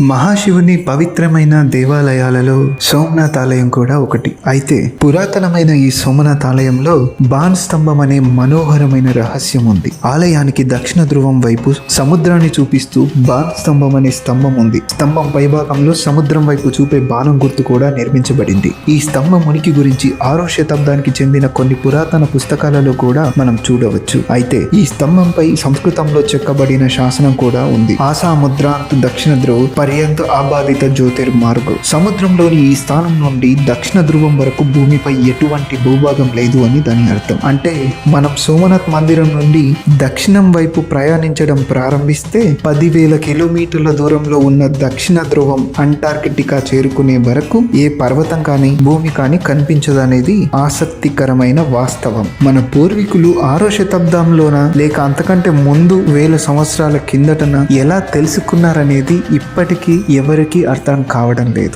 మహాశివుని పవిత్రమైన దేవాలయాలలో సోమనాథ్ ఆలయం కూడా ఒకటి. అయితే పురాతనమైన ఈ సోమనాథ్ ఆలయంలో బాన్ స్తంభం అనే మనోహరమైన రహస్యం ఉంది. ఆలయానికి దక్షిణ ధ్రువం వైపు సముద్రాన్ని చూపిస్తూ బాన్ స్తంభం అనే స్తంభం ఉంది స్తంభం పైభాగంలో సముద్రం వైపు చూపే బాణం గుర్తు కూడా నిర్మించబడింది. ఈ స్తంభం ఉనికి గురించి ఆరో శతాబ్దానికి చెందిన కొన్ని పురాతన పుస్తకాలలో కూడా మనం చూడవచ్చు. అయితే ఈ స్తంభంపై సంస్కృతంలో చెక్కబడిన శాసనం కూడా ఉంది. ఆసాముద్రాంత్ దక్షిణ ధ్రువ పర్యంత ఆబాధిత జ్యోతిర్మార్గు. సముద్రంలోని ఈ స్థానం నుండి దక్షిణ ధ్రువం వరకు భూమిపై ఎటువంటి భూభాగం లేదు అని దాని అర్థం. అంటే మనం సోమనాథ్ మందిరం నుండి దక్షిణం వైపు ప్రయాణించడం ప్రారంభిస్తే పదివేల కిలోమీటర్ల దూరంలో ఉన్న దక్షిణ ధ్రువం అంటార్కిటికా చేరుకునే వరకు ఏ పర్వతం కానీ భూమి కానీ కనిపించదనేది ఆసక్తికరమైన వాస్తవం. మన పూర్వీకులు ఆరో శతాబ్దంలోన లేక అంతకంటే ముందు వేల సంవత్సరాల కిందటన ఎలా తెలుసుకున్నారనేది ఇప్పటికీ ఎవరికీ అర్థం కావడం లేదు.